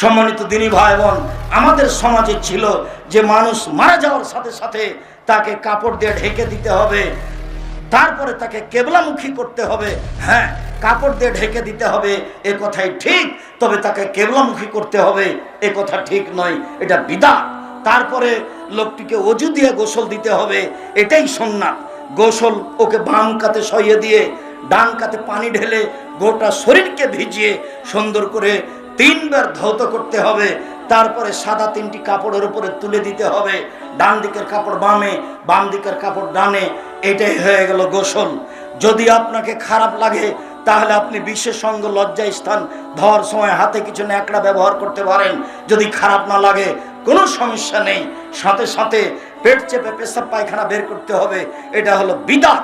সম্মানিত দিনী ভাই বোন আমাদের সমাজে ছিল যে মানুষ মারা যাওয়ার সাথে সাথে তাকে কাপড় দিয়ে ঢেকে দিতে হবে, তারপরে তাকে কেবলামুখী করতে হবে হ্যাঁ কাপড় দিয়ে ঢেকে দিতে হবে, এ কথাই ঠিক, তবে তাকে কেবলামুখী করতে হবে, এ কথা ঠিক নয়, এটা বিদা তারপরে লোকটিকে অজু দিয়ে গোসল দিতে হবে, এটাই সন্ন্যাত গোসল ওকে বাম কাতে সইয়ে দিয়ে ডান কাতে পানি ঢেলে গোটা শরীরকে ভিজিয়ে সুন্দর করে তিনবার ধৌত করতে হবে, তারপরে সাদা তিনটি কাপড়ের উপরে তুলে দিতে হবে। ডান দিকের কাপড় বামে, বাম দিকের কাপড় ডানে, এটাই হয়ে গেল গোসল। যদি আপনাকে খারাপ লাগে, তাহলে আপনি বিশ্বের সঙ্গে লজ্জা স্থান ধর সময় হাতে কিছু ন্যাকড়া ব্যবহার করতে পারেন। যদি খারাপ না লাগে, কোনো সমস্যা নেই। সাথে সাথে পেট চেপে পেশাব পায়খানা বের করতে হবে, এটা হলো বিদাত।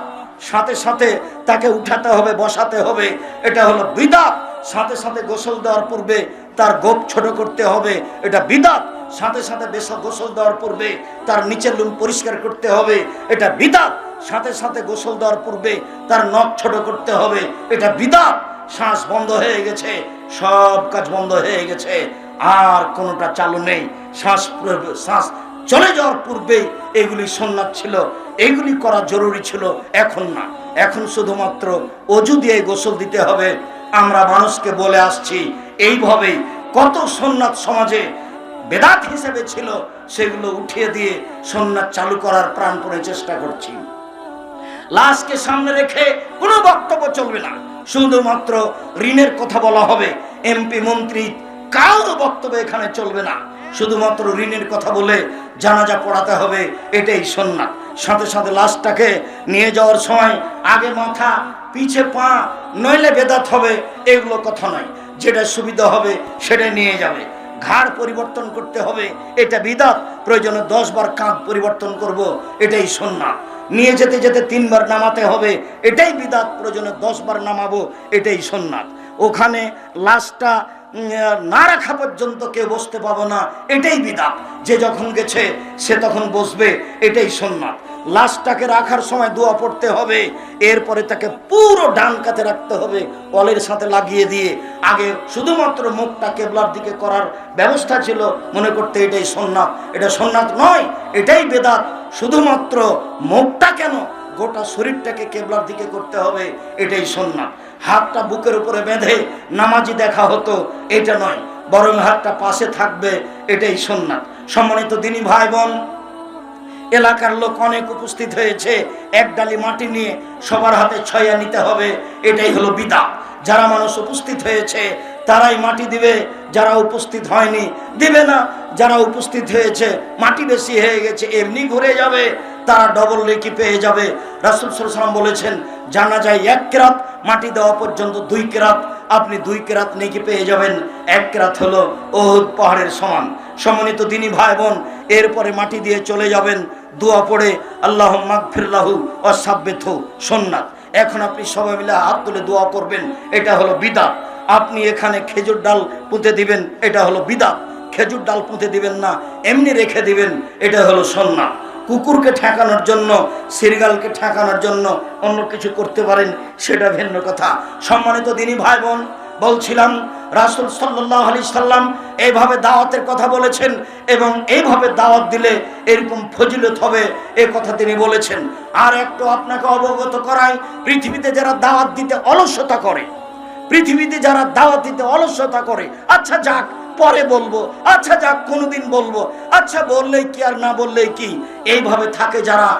সাথে সাথে তাকে উঠাতে হবে, বসাতে হবে, এটা হলো বিদাত। সাথে সাথে গোসল দেওয়ার পূর্বে তার গোপ ছোট করতে হবে। এটা বিদাত। সাথে সাথে বেসা গোসল দেওয়ার পূর্বে তার নিচের লুম পরিষ্কার করতে হবে। এটা বিদাত। সাথে সাথে গোসল দেওয়ার পূর্বে তার নখ ছোট করতে হবে। এটা বিদাত। শ্বাস বন্ধ হয়ে গেছে। সব কাজ বন্ধ হয়ে গেছে। আর কোনোটা চালু নেই। শ্বাস শ্বাস চলে যাওয়ার পূর্বেই এগুলি সন্ন্যাত ছিল। এগুলি করা জরুরি ছিল। এখন না। এখন শুধুমাত্র অজু দিয়ে গোসল দিতে হবে। আমরা মানুষকে বলে আসছি, এইভাবেই কত সন্ন্যাত সমাজে বেদাত হিসেবে ছিল, সেগুলো উঠিয়ে দিয়ে সন্ন্যাত চালু করার প্রাণপণে চেষ্টা করছি। লাশকে সামনে রেখে কোনো বক্তব্য চলবে না। শুধুমাত্র ঋণের কথা বলা হবে। এমপি, মন্ত্রী, কারও বক্তব্য এখানে চলবে না। শুধুমাত্র ঋণের কথা বলে জানাজা পড়াতে হবে, এটাই সন্না সাথে সাথে লাশটাকে নিয়ে যাওয়ার সময় আগে মাথা, পিছে পা, নইলে বেদাত হবে, এগুলো কথা নয়। যেটা সুবিধা হবে সেটা নিয়ে যাবে। ঘাড় পরিবর্তন করতে হবে, এটা বিদাত। প্রয়োজনে দশ বার কাঁধ পরিবর্তন করব, এটাই সন্না। নিয়ে যেতে যেতে তিনবার নামাতে হবে, এটাই বিদাত। প্রয়োজনে দশ বার নামাবো, এটাই সন্ন্যাত। ওখানে লাশটা না রাখা পর্যন্ত কেউ বসতে পাবো না। এটাই বিদাত যে যখন গেছে, সে তখন বসবে। এটাই সন্ন্যাত লাশটাকে রাখার সময় দোয়া পড়তে হবে। এরপরে তাকে পুরো ডান কাতে রাখতে হবে, কলের সাথে লাগিয়ে দিয়ে। আগে শুধুমাত্র মুখটা কেবলার দিকে করার ব্যবস্থা ছিল। মনে করতে এটাই সোননাথ। এটা সোননাথ নয়, এটাই বেদাত। শুধুমাত্র মুখটা কেন? গোটা শরীরটাকে কেবলার দিকে করতে হবে, এটাই সন্ন্যাস হাতটা বুকের উপরে বেঁধে নামাজি দেখা হতো, এটা নয়। বরং হাতটা পাশে থাকবে, এটাই সন্ন্যাস সম্মানিত দিনই ভাই বোন এলাকার লোক অনেক উপস্থিত হয়েছে, এক ডালি মাটি নিয়ে সবার হাতে ছয়া নিতে হবে, এটাই হলো বিদা। যারা মানুষ উপস্থিত হয়েছে, তারাই মাটি দিবে। যারা উপস্থিত হয়নি, দিবে না। যারা উপস্থিত হয়েছে, মাটি বেশি হয়ে গেছে, এমনি ঘুরে যাবে, তারা ডবল রেকি পেয়ে যাবে। রাসুল সাল্লাম বলেছেন, জানা যায় এক কেরাত মাটি দেওয়া পর্যন্ত দুই কেরাত, আপনি দুই কেরাত নেকি পেয়ে যাবেন। এক কেরাত হলো ওহুদ পাহাড়ের সমান। সমন্বিত দিনী ভাই বোন এরপরে মাটি দিয়ে চলে যাবেন, দোয়া পড়ে আল্লাহ মাগফিরলাহু অসাব্যথ সোননাথ এখন আপনি সবাই মিলে হাত তুলে দোয়া করবেন, এটা হলো বিদাত আপনি এখানে খেজুর ডাল পুঁতে দিবেন, এটা হলো বিদাত খেজুর ডাল পুঁতে দিবেন না, এমনি রেখে দিবেন, এটা হলো সন্না। কুকুরকে ঠেকানোর জন্য, সিরগালকে ঠেকানোর জন্য অন্য কিছু করতে পারেন, সেটা ভিন্ন কথা। সম্মানিত দিনী ভাই বোন বলছিলাম, রাসুল সাল্লাহ আলি সাল্লাম এইভাবে দাওয়াতের কথা বলেছেন এবং এইভাবে দাওয়াত দিলে এরকম ফজিলত হবে এ কথা তিনি বলেছেন। আর একটু আপনাকে অবগত করাই, পৃথিবীতে যারা দাওয়াত দিতে অলসতা করে, পৃথিবীতে যারা দাওয়াত দিতে অলসতা করে আচ্ছা যাক, পরে বলব আচ্ছা যাক, কোনোদিন বলব আচ্ছা বললেই কি আর না বললেই কি? এইভাবে থাকে যারা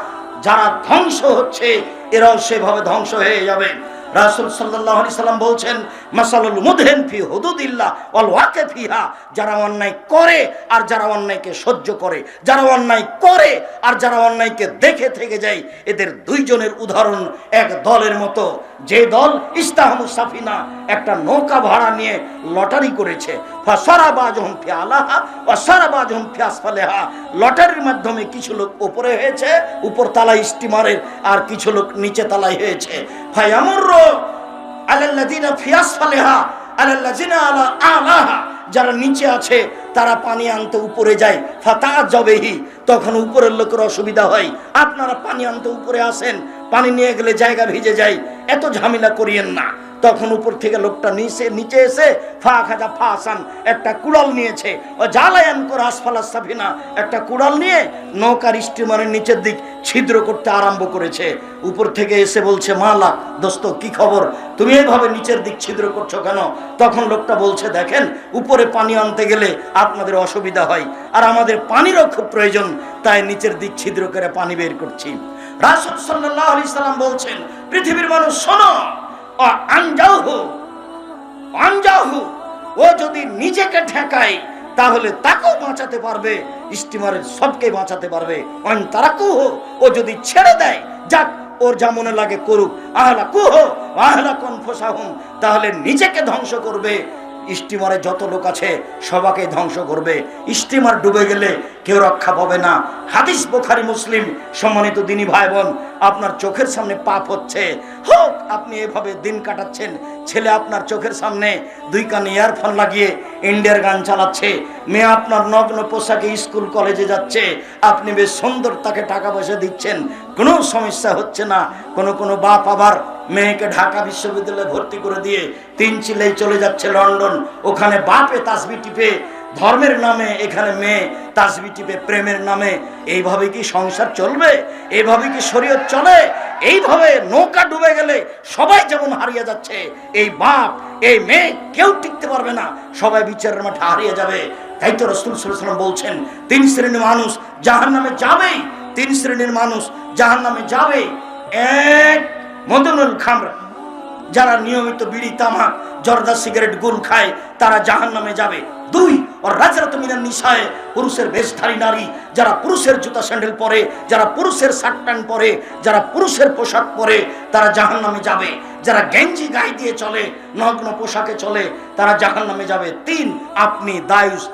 যারা ধ্বংস হচ্ছে, এরাও সেভাবে ধ্বংস হয়ে যাবে। রাসুল সাল্লাহ সাল্লাম বলছেন মাসালুল মুদহেন ফি হুদুদিল্লাহ ওয়াল ওয়াকে ফিহা। যারা অন্যায় করে আর যারা অন্যায়কে সহ্য করে, যারা অন্যায় করে আর যারা অন্যায়কে দেখে থেকে যায়, এদের দুইজনের উদাহরণ এক দলের মতো। যে দল ইস্তাহমু সাফিনা, একটা নৌকা ভাড়া নিয়ে লটারি করেছে। ফাসারাবাজহুম ফি আলাহা ওয়া সারাবাজহুম ফি আসফালিহা। লটারির মাধ্যমে কিছু লোক উপরে হয়েছে, উপর তালায় স্টিমারের, আর কিছু লোক নিচে তালায় হয়েছে। ফায়ামুর আলাল্লাযিনা ফি আসফালিহা আলাল্লাযিনা আলা আলাহা যারা নিচে আছে, তারা পানি আনতে উপরে যায়। ফাতা জবেহি তখন উপরের লোকের অসুবিধা হয়। আপনারা পানি আনতে উপরে আসেন, পানি নিয়ে গেলে জায়গা ভিজে যায়। এত ঝামেলা করিয়েন না। তখন উপর থেকে লোকটা নিচে নিচে এসে ফা খাজা ফা আসান, একটা কুড়াল নিয়েছে। ও জালায়ান করে আসফালা সাফিনা, একটা কুড়াল নিয়ে নৌকার স্টিমারের নিচের দিক ছিদ্র করতে আরম্ভ করেছে। উপর থেকে এসে বলছে, মালা, দোস্ত, কি খবর? তুমি এভাবে নিচের দিক ছিদ্র করছ কেন? তখন লোকটা বলছে, দেখেন, উপরে পানি আনতে গেলে আপনাদের অসুবিধা হয়। আর আমাদের পানিরও খুব প্রয়োজন, তাই নিচের দিক ছিদ্র করে পানি বের করছি। রাসূল আলাইহি সাল্লাম বলছেন, পৃথিবীর মানুষ, শোনো ও যদি নিজেকে ঠেকায়, তাহলে তাকেও বাঁচাতে পারবে, স্টিমারের সবকে বাঁচাতে পারবে। অন তারাকুহ ও যদি ছেড়ে দেয়, যাক, ওর যা মনে লাগে করুক। আহলা কুহ আহলা কোন ফোসাহুম, তাহলে নিজেকে ধ্বংস করবে। স্টিমারে যত লোক আছে সবাকে ধ্বংস করবে। স্টিমার ডুবে গেলে কেউ রক্ষা পাবে না। হাদিস বোখারি, মুসলিম, সম্মানিত দিনী ভাই বোন আপনার চোখের সামনে পাপ হচ্ছে। হোক, আপনি এভাবে দিন কাটাচ্ছেন, ছেলে আপনার চোখের সামনে দুই কানে ইয়ারফোন লাগিয়ে ইন্ডিয়ার গান চালাচ্ছে, মেয়ে আপনার নগ্ন পোশাকে স্কুল, কলেজে যাচ্ছে, আপনি বেশ সুন্দর তাকে টাকা পয়সা দিচ্ছেন, কোনো সমস্যা হচ্ছে না। কোনো কোনো বাপ আবার মেয়েকে ঢাকা বিশ্ববিদ্যালয়ে ভর্তি করে দিয়ে তিন চিলেই চলে যাচ্ছে লন্ডন, ওখানে বাপে তাসবি টিপে ধর্মের নামে এখানে মেয়ে, তাসবি টিপে প্রেমের নামে, এইভাবে কি সংসার চলবে? এইভাবে কি শরীয়ত চলে? এইভাবে নৌকা ডুবে গেলে সবাই যেমন হারিয়ে যাচ্ছে, এই বাপ, এই মেয়ে কেউ টিকতে পারবে না, সবাই বিচারের মাঠে হারিয়ে যাবে। তাই তো রসুল সাল্লাম বলছেন, তিন শ্রেণির মানুষ জাহান নামে যাবেই তিন শ্রেণির মানুষ জাহান নামে যাবে। এক, মদনুল খামরা, যারা নিয়মিত বিড়ি, তামাক, জর্দা, সিগারেট, গুল খায়, তারা জাহান নামে যাবে। দুই পুরুষের বেশধারী নারী, যারা পুরুষের জুতা স্যান্ডেল পরে, যারা পুরুষের শার্ট প্যান্ট পরে, যারা পুরুষের পোশাক পরে, তারা জাহান নামে যাবে। যারা গেঞ্জি গায়ে দিয়ে চলে, নগ্ন পোশাকে চলে, তারা জাহান নামে যাবে। তিন, আপনি দায়ুস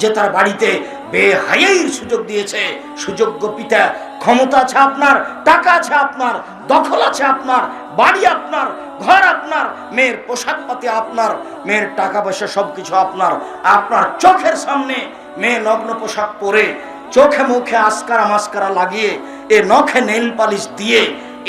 যে তার বাড়িতে বেহাইয়ের সুযোগ দিয়েছে, সুযোগ্য পিতা ক্ষমতা আছে আপনার, টাকা আছে আপনার, দখল আছে আপনার, বাড়ি আপনার, ঘর আপনার, মেয়ের পোশাক পাতি আপনার, মেয়ের টাকা পয়সা সবকিছু আপনার। আপনার চোখের সামনে মেয়ে নগ্ন পোশাক পরে চোখে মুখে আসকারা মাস্কারা লাগিয়ে এ নখে নেল পালিশ দিয়ে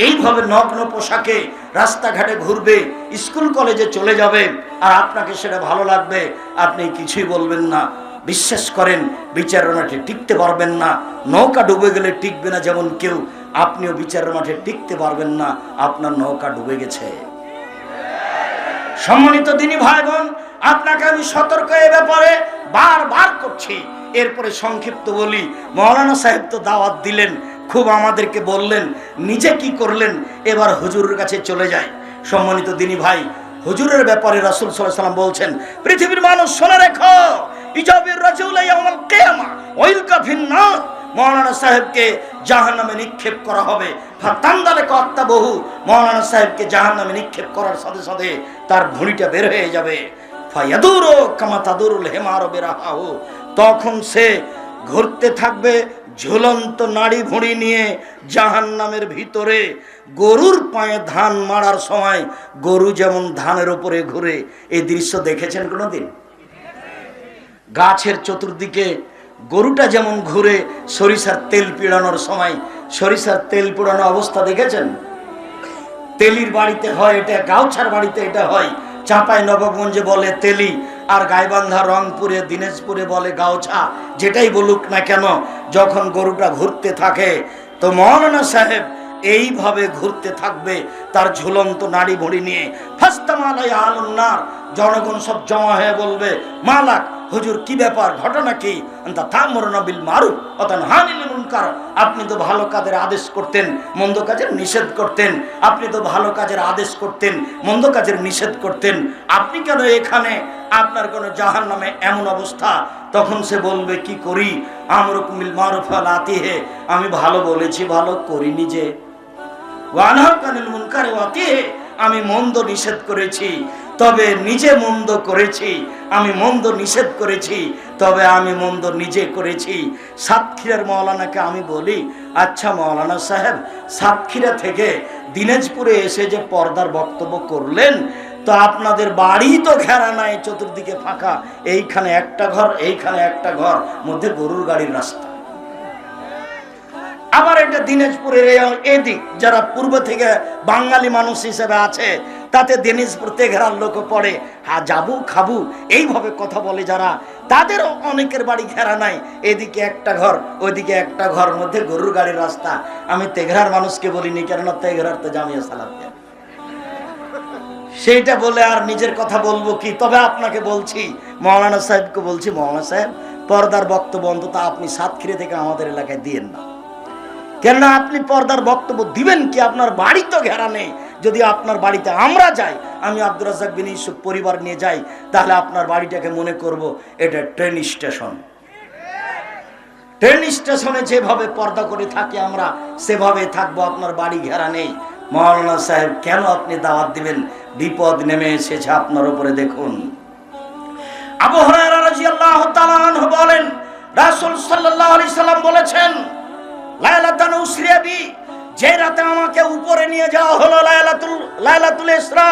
এইভাবে নগ্ন পোশাকে রাস্তাঘাটে ঘুরবে, স্কুল কলেজে চলে যাবে, আর আপনাকে সেটা ভালো লাগবে, আপনি কিছুই বলবেন না। বিশ্বাস করেন বিচারের মাঠে টিকতে পারবেন না। নৌকা ডুবে গেলে টিকবে না যেমন কেউ। আপনিও বিচারের মাঠে টিকতে পারবেন না, আপনার নৌকা ডুবে গেছে। সম্মানিত দিনী ভাই বোন আপনাকে আমি সতর্ক এ ব্যাপারে বারবার করছি। এরপরে সংক্ষিপ্ত বলি, মৌলানা সাহেব তো দাওয়াত দিলেন, খুব আমাদেরকে বললেন, নিজে কি করলেন? এবার হুজুরের কাছে চলে যায়। সম্মানিত দিনী ভাই, হুজুরের ব্যাপারে রাসুল আলাইহি সাল্লাম বলছেন, পৃথিবীর মানুষ শোনা রেখো। ইজাবির রাজুল ইয়াউমাল কিয়ামা ওয়াইলকা ফিন্নার মৌলানা সাহেবকে জাহান্নামে নিক্ষেপ করা হবে। ফাতান্দালে কর্তা বহু মৌলানা সাহেবকে জাহান্নামে নিক্ষেপ করার সাথে সাথে তার ভুঁড়িটা বের হয়ে যাবে। ফায়াদুরো কামা তাদুরুল হেমারো বেরাহাহু। তখন সে ঘুরতে থাকবে ঝুলন্ত নাড়ি ভুঁড়ি নিয়ে জাহান্নামের ভিতরে। গরুর পায়ে ধান মারার সময় গরু যেমন ধানের ওপরে ঘুরে এই দৃশ্য দেখেছেন কোনোদিন? গাছের চতুর্দিকে গরুটা যেমন ঘুরে সরিষার তেল পিড়ানোর সময় সরিষার তেল পিড়ানো অবস্থা দেখেছেন? তেলির বাড়িতে হয় এটা, গাউছার বাড়িতে এটা হয়। চাঁপাই নবগঞ্জে বলে তেলি, আর গাইবান্ধা রংপুরে, দিনাজপুরে বলে গাউছা। যেটাই বলুক না কেন, যখন গরুটা ঘুরতে থাকে, তো মৌলানা সাহেব এইভাবে ঘুরতে থাকবে তার ঝুলন্ত নাড়ি ভড়ি নিয়ে ফাস্তামালাই আলুন্নার জনগণ সব জমা হয়ে বলবে, মালাক, হুজুর, কি ব্যাপার, ঘটনা কি? আপনি তো ভালো কাজের আদেশ করতেন, মন্দ কাজের নিষেধ করতেন। আপনি তো ভালো কাজের আদেশ করতেন, মন্দ কাজের নিষেধ করতেন। আপনি কেন এখানে? আপনার কোনো জাহান নামে এমন অবস্থা? তখন সে বলবে, কি করি? আমরকুমিল মারুফ আল আতিহে আমি ভালো বলেছি, ভালো করিনি যে। আমি মন্দ নিষেধ করেছি। তবে নিজে মন্দ করেছি, আমি মন্দ নিষেধ করেছি, তবে আমি মন্দ নিজে করেছি। সাতক্ষীরার মৌলানাকে আমি বলি আচ্ছা মৌলানা সাহেব, সাতক্ষীরা থেকে দিনাজপুরে এসে যে পর্দার বক্তব্য করলেন, তো আপনাদের বাড়ি তো ঘেরা নাই, চতুর্দিকে ফাঁকা, এইখানে একটা ঘর, এইখানে একটা ঘর, মধ্যে গরুর গাড়ির রাস্তা। আবার এটা দিনাজপুরের এদিক, যারা পূর্ব থেকে বাঙালি মানুষ হিসেবে আছে তাতে দিনাজপুর তেঘরার লোক পড়ে হ্যাঁ যাব, খাব। এইভাবে কথা বলে যারা। তাদেরও অনেকের বাড়ি ঘেরা নাই। এদিকে একটা ঘর, ওইদিকে একটা ঘর মধ্যে গরুর গাড়ির রাস্তা। আমি তেঘরার মানুষকে বলিনি, কেননা তেঘরার তো জামিয়া সালাফিয়া সেইটা বলে আর নিজের কথা বলব কি? তবে আপনাকে বলছি, মৌলানা সাহেবকে বলছি, মৌলানা সাহেব, পর্দার বক্তব্য অন্তত আপনি সাতক্ষীরে থেকে আমাদের এলাকায় দিয়েন না। কেননা আপনি পর্দার বক্তব্য দিবেন কি? আপনার বাড়ি তো ঘেরা নেই। যদি আপনার বাড়িতে আমরা যাই, আমি আব্দুর রাজাক বিন ইউসুফ পরিবার নিয়ে যাই, তাহলে আপনার বাড়িটাকে মনে করব এটা ট্রেন স্টেশন ট্রেন স্টেশনে যেভাবে পর্দা করে থাকি আমরা, সেভাবে থাকব, আপনার বাড়ি ঘেরা নেই। মৌলানা সাহেব, কেন আপনি দাওয়াত দিবেন? বিপদ নেমে এসেছে আপনার উপরে, দেখুন। বলেন, রাসূল সাল্লাম বলেছেন যে রাতে আমাকে উপরে নিয়ে যাওয়া হলো লায়লাতুল লায়লাতুল ইসরা,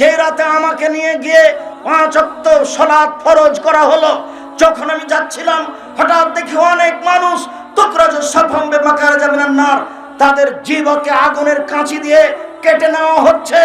যে রাতে আমাকে নিয়ে গিয়ে পাঁচ ওয়াক্ত সালাত ফরজ করা হলো, যখন আমি যাচ্ছিলাম, হঠাৎ দেখি অনেক মানুষ তুকরাজ সাফাম বে মাকার জামিনান নার, তাদের জীবকে আগুনের কাঁচি দিয়ে কেটে নেওয়া হচ্ছে।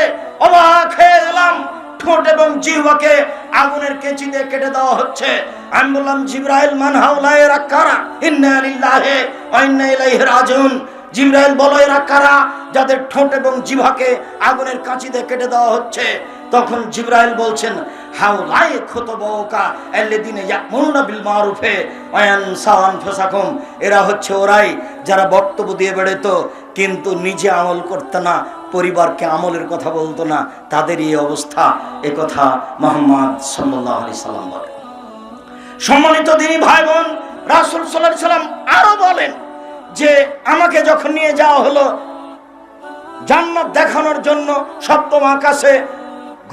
অবাক হয়ে গেলাম, ঠোঁট এবং জিহ্বাকে আগুনের কেঁচি দিয়ে কেটে দেওয়া হচ্ছে। আমি বললাম, জিব্রাইল, মান হাউলায়ে রাক্কারা, ইন্না লিল্লাহি রাজিউন। জিব্রাইল বলো, এরা কারা? যাদের ঠোঁট এবং জিভাকে আগুনের কাঁচি দিয়ে কেটে দেওয়া হচ্ছে। তখন জিব্রাইল বলছেন হাউলাই খুতবাউকা আল্লাযিনা ইয়ামুরুনা বিল মারুফে ওয়া ইয়ানসাউনা আনফুসাকুম। এরা হচ্ছে ওরাই যারা বক্তব্য দিয়ে বেড়াতো কিন্তু নিজে আমল করতে না, পরিবারকে আমলের কথা বলতো না। তাদের এই অবস্থা, এ কথা মোহাম্মদ সাল্লাল্লাহু আলাইহি সাল্লাম বলেন। সম্মানিত দিনী ভাই বোন, রাসূল আলাইহি সাল্লাম আরও বলেন যে আমাকে যখন নিয়ে যাওয়া হলো, জান্নাত দেখানোর জন্য সপ্তম আকাশে,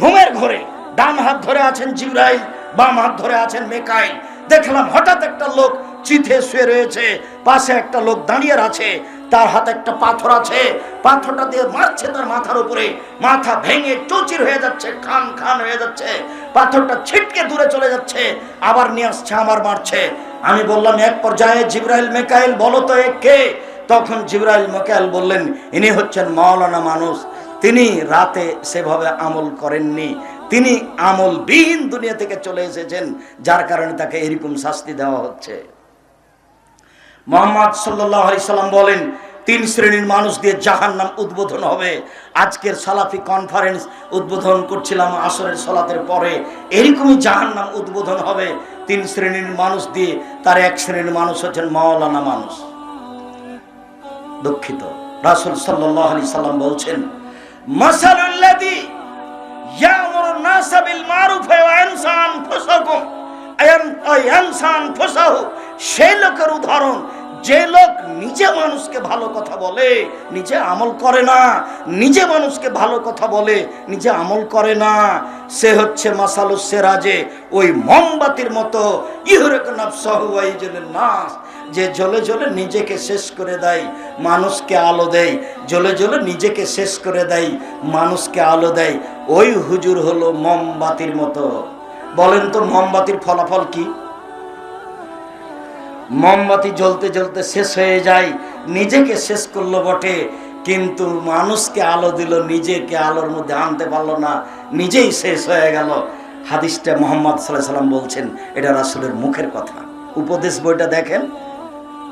ঘুমের ঘরে, ডান হাত ধরে আছেন জিব্রাইল, বাম হাত ধরে আছেন মেকাইল। দেখলাম হঠাৎ একটা লোক চিথে শুয়ে রয়েছে, পাশে একটা লোক দাঁড়িয়ে আছে, তার হাতে একটা পাথর আছে, পাথরটা দিয়ে মারছে তার মাথার উপরে। মাথা ভেঙে চৌচির হয়ে যাচ্ছে, খান খান হয়ে যাচ্ছে, পাথরটা ছিটকে দূরে চলে যাচ্ছে, আবার নিয়ে আসছে আমার মারছে। আমি বললাম, এক পর্যায়ে জিব্রাইল মেকাইল, বলো তো এ কে? তখন জিব্রাইল মেকাইল বললেন, ইনি হচ্ছেন মাওলানা মানুষ, তিনি রাতে সেভাবে আমল করেননি। তিনি আমল আমলবিহীন দুনিয়া থেকে চলে এসেছেন, যার কারণে তাকে এরকম শাস্তি দেওয়া হচ্ছে। মোহাম্মদ সাল্লাম বলেন, তিন শ্রেণির মানুষ দিয়ে জাহান নাম উদ্বোধন হবে। আজকের সালাফি কনফারেন্স উদ্বোধন করছিলাম আসরের সালাতের পরে। এরকমই জাহান নাম উদ্বোধন হবে। তিন শ্রেণির মানুষ দিয়ে তার এক শ্রেণির মানুষ হচ্ছেন মাওলানা মানুষ। দুঃখিত। রাসুল সাল্লাহ আলি সাল্লাম বলছেন মাসালুল্লাদি ইয়ামুরু নাসা বিল মারুফ ওয়া ইনসান আনফুসাকুম। আয়ান- সেই লোকের উদাহরণ যে লোক নিজে মানুষকে ভালো কথা বলে, নিজে আমল করে না, নিজে মানুষকে ভালো কথা বলে, নিজে আমল করে না, সে হচ্ছে মাসালু সেরাজে ওই মোমবাতির মতো, ইহরেক নাফসাহু ওয়া ইজলিন নাস, যে জলে জ্বলে নিজেকে শেষ করে দেয়, মানুষকে আলো দেয় জলে জ্বলে নিজেকে শেষ করে দেয়, মানুষকে আলো দেয়। ওই হুজুর হলো মোমবাতির মতো। বলেন তো মোমবাতির ফলাফল কি? মোমবাতি জ্বলতে জ্বলতে শেষ হয়ে যায়, নিজেকে শেষ করল বটে, কিন্তু মানুষকে আলো দিল, নিজেকে আলোর মধ্যে আনতে পারল না, নিজেই শেষ হয়ে গেল। হাদিসটা মোহাম্মদ সাল্লাহ সাল্লাম বলছেন, এটা রাসুলের মুখের কথা। উপদেশ বইটা দেখেন,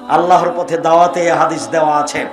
আল্লাহর পথে দাওয়াতে হাদিস দেওয়া আছে।